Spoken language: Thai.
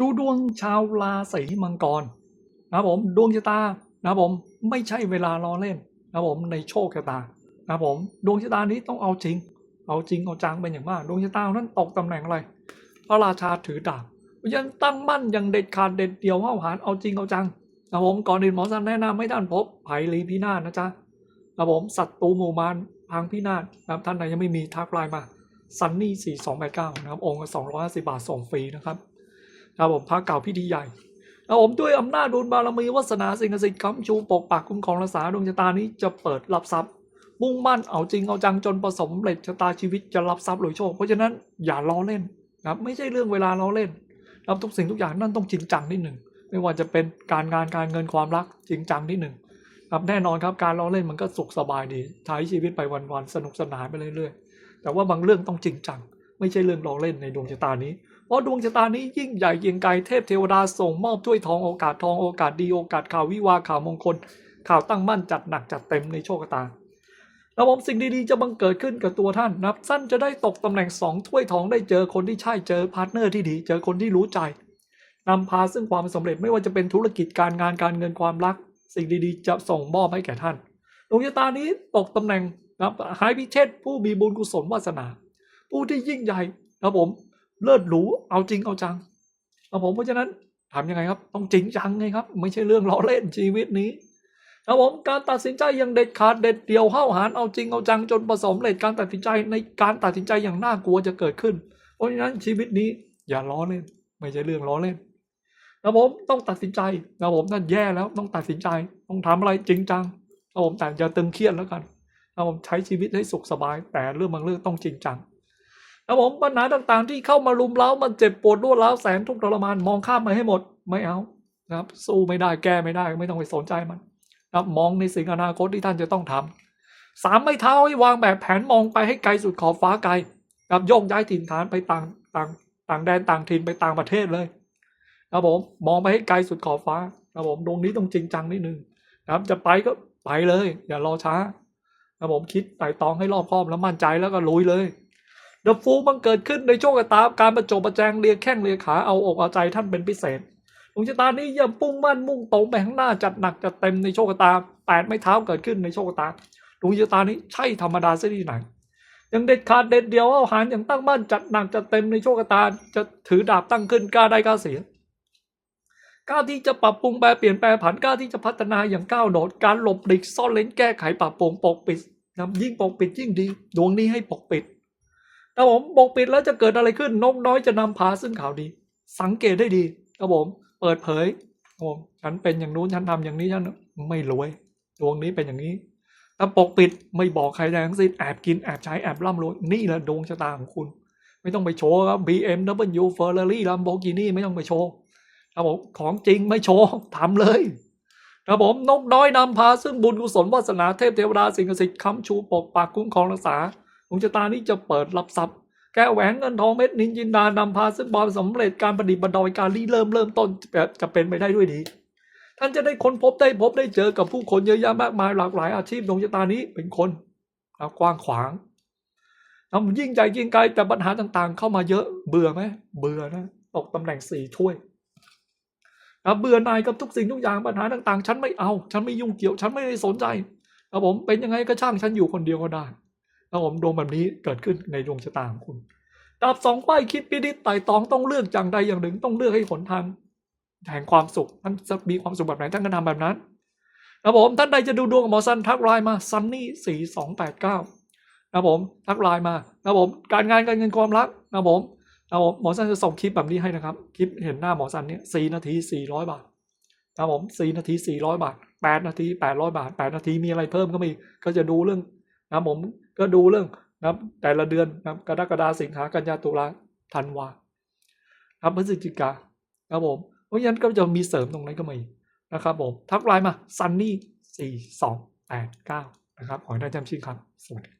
ดูดวงชาวราศีมังกรนะผมดวงชะตานะผมไม่ใช่เวลาล้อเล่นนะผมในโชคชะตานะผมดวงชะตานี้ต้องเอาจริง เอาจริงเอาจังเป็นอย่างมากดวงชะตานั้นตกตำแหน่งอะไรพระราชาถือดาบเพราะฉะนันตั้งมั่นอย่างเด็ดขาดเด็ดเดี่ยวห้าวหาญเอาจริงเอาจังนะผมก่อนอื่นหมอสันแนะนำให้ท่านพบไผ่ลีพินาศนะจ๊ะนะครับผมศัตรูหมู่มารพังพินาศนะครับท่านใดยังไม่มีทักไลน์มาซันนี่สี่สองแปดเก้านะครับองค์สองร้อยห้าสิบาทส่งฟรีนะครับ ครับผมพระเก่าพิธีใหญ่ครับผมด้วยอำนาจบุญบารมีวาสนาสิ่งศักดิ์สิทธิ์คำชูปกปักคุ้มครองรักษาดวงชะตานี้จะเปิดรับทรัพย์ มุ่งมั่นเอาจริงเอาจังจนประสบผสำเร็จชะตาชีวิตจะรับทรัพย์หรือโชค เพราะฉะนั้นอย่าล้อเล่นนะครับไม่ใช่เรื่องเวลาล้อเล่นรับทุกสิ่งทุกอย่างนั่นต้องจริงจังนิดหนึ่งไม่ว่าจะเป็นการงานการเงินความรักจริงจังนิดหนึ่งครับแน่นอนครับการล้อเล่นมันก็สุขสบายดีใช้ชีวิตไปวันๆสนุกสนานไปเรื่อยๆแต่ว่าบางเรื่องต้องจริงจังไม่ใช่เรื่องล้อเล่นในดวงชะตานี้ เพราะดวงชะตานี้ยิ่งใหญ่เกียงไกรเทพเทวดาส่งมอบถ้วยทองโอกาสทองโอกาสดีโอกาสข่าววิวาข่าวมงคล ข่าวตั้งมั่นจัดหนักจัดเต็มในโชคตาแล้วผมสิ่งดีๆจะบังเกิดขึ้นกับตัวท่านนับสั้นจะได้ตกตำแหน่งสองถ้วยทองได้เจอคนที่ใช่เจอพาร์ทเนอร์ที่ดี เจอคนที่รู้ใจนำพาซึ่งความสำเร็จไม่ว่าจะเป็นธุรกิจการงานการเงินความรัก สิ่งดีๆ จะส่งมอบให้แก่ท่านดวงชะตานี้ตกตำแหน่งนะครับหายพิเชษผู้มีบุญกุศลวาสนา ผู้ที่ยิ่งใหญ่นะครับผม เลิศหรูเอาจริงเอาจังครับผมเพราะฉะนั้นทำยังไงครับ ต้องจริงจังไงครับ ไม่ใช่เรื่องล้อเล่นชีวิตนี้ครับผมการตัดสินใจอย่างเด็ดขาดเด็ดเดี่ยวห้าหาญเอาจริงเอาจังจนประสบผสำเร็จการตัดสินใจในการตัดสินใจอย่างน่ากลัวจะเกิดขึ้น เพราะฉะนั้นชีวิตนี้อย่าล้อเล่น ไม่ใช่เรื่องล้อเล่นครับผมต้องตัดสินใจครับผมนั่นแย่แล้วต้องตัดสินใจต้องทำอะไรจริงจังครับผมแต่อย่าตึงเครียดแล้วกันครับผมใช้ชีวิตให้สุขสบาย แต่เรื่องบางเรื่องต้องจริงจัง ครับผมปัญหาต่างๆ ที่เข้ามารุมเร้ามันเจ็บปวดรวดร้าวแสนทุกข์ทรมานมองข้ามมาให้หมดไม่เอานะครับ สู้ไม่ได้แก้ไม่ได้ไม่ต้องไปสนใจมันนะครับมองในสิ่งอนาคตที่ท่านจะต้องทำสามไม่เท้าให้วางแบบแผนมองไปให้ไกลสุดขอบฟ้าไกลครับโยกย้ายถิ่นฐานไปต่างต่างต่างแดนต่างถิ่นไปต่างประเทศเลยครับผมมองไปให้ไกลสุดขอบฟ้าครับผมตรงนี้ต้องจริงจังนิดนึงนะครับจะไปก็ไปเลย อย่ารอช้าครับผมคิดไต่ตองให้รอบคอบแล้วมั่นใจแล้วก็ลุยเลย เดอะฟูมันเกิดขึ้นในโชคชะตาการประจบประแจงเลียแข้งเลียขาเอาอกเอาใจท่านเป็นพิเศษดวงชะตานี้ย่ำปุ้งมั่นมุ่งตรงไปข้างหน้าจัดหนักจัดเต็มในโชคชะตาแปดไม้เท้าเกิดขึ้นในโชคชะตาดวงชะตานี้ใช่ธรรมดาซะที่ไหนยังเด็ดขาดเด็ดเดียวเอาหารอย่างตั้งมั่นจัดหนักจัดเต็มในโชคชะตาจะถือดาบตั้งขึ้นกล้าได้กล้าเสียกล้าที่จะปรับปรุงแปลเปลี่ยนแปลผันกล้าที่จะพัฒนาอย่างก้าวโดดการหลบหลีกซ่อนเลนแก้ไขปรับปรุงปกปิดนะยิ่งปกปิดยิ่งดี ดวงนี้ให้ปกปิด ครับผมปกปิดแล้วจะเกิดอะไรขึ้นนกน้อยจะนำพาซึ่งข่าวดี สังเกตได้ดีครับผม เปิดเผยครับผมฉันเป็นอย่างนู้นฉันทำอย่างนี้ฉันไม่รวยดวงนี้เป็นอย่างนี้ถ้าปกปิดไม่บอกใครทั้งสิ้นแอบกินแอบใช้แอบร่ำรวยนี่แหละดวงชะตาของคุณ ไม่ต้องไปโชว์ครับ BMW Ferrari Lamborghini ไม่ต้องไปโชว์ครับผมของจริงไม่โชว์ทำเลยครับผมนกน้อยนำพาซึ่งบุญกุศลวาสนาเทพเทวดาสิ่งศักดิ์สิทธิ์ค้ำชูปกปักคุ้มครองรักษา ดวงชะตานี้จะเปิดรับทรัพย์ แก้แหวนเงินทองเม็ดนินจินดานำพาซึ่งความสำเร็จการประดิษฐ์ประดอยการรีเริ่มเริ่มต้นจะเป็นไปได้ด้วยดี ท่านจะได้ค้นพบได้พบได้เจอกับผู้คนเยอะแยะมากมายหลากหลายอาชีพดวงชะตานี้เป็นคนกว้างขวางทำยิ่งใหญ่ยิ่งไกลแต่ปัญหาต่างๆ เข้ามาเยอะเบื่อไหมเบื่อนะตกตำแหน่งสี่ถ้วยนะเบื่อหน่ายกับทุกสิ่งทุกอย่างปัญหาต่างๆ ฉันไม่เอา ฉันไม่ยุ่งเกี่ยว ฉันไม่ได้สนใจครับผมเป็นยังไงก็ช่างฉันอยู่คนเดียวก็ได้ ครับผมดวงแบบนี้เกิดขึ้นในดวงชะตาของคุณดาบสองป้ายคิดพินิจไต่ตองต้องเลือกอย่างใดอย่างหนึ่งต้องเลือกให้หนทางแห่งความสุขท่านจะมีความสุขแบบไหนท่านก็ทำแบบนั้นครับผมท่านใดจะดูดวงกับหมอซันทักไลน์มาซันนี่สี่สองแปดเก้าครับผมทักไลน์มาครับผมการงานการเงินความรักครับผมครับผมหมอซันจะส่งคลิปแบบนี้ให้นะครับ คลิปเห็นหน้าหมอซันเนี่ยสี่นาทีสี่ร้อยบาทครับผมสี่นาทีสี่ร้อยบาทแปดนาทีแปดร้อยบาทแปดนาทีมีอะไรเพิ่มก็มีก็จะดูเรื่อง นะครับผมก็ดูเรื่องนะครับแต่ละเดือนนะครับกรกฎาสิงหากันยาตุลาธันวาครับพฤศจิกาครับผมเพราะฉะนั้นก็จะมีเสริมตรงนั้นก็มีนะครับผมทักไลน์มาซันนี่สี่สองแปดเก้านะครับขอให้ได้จำชื่อครับ สวัสดี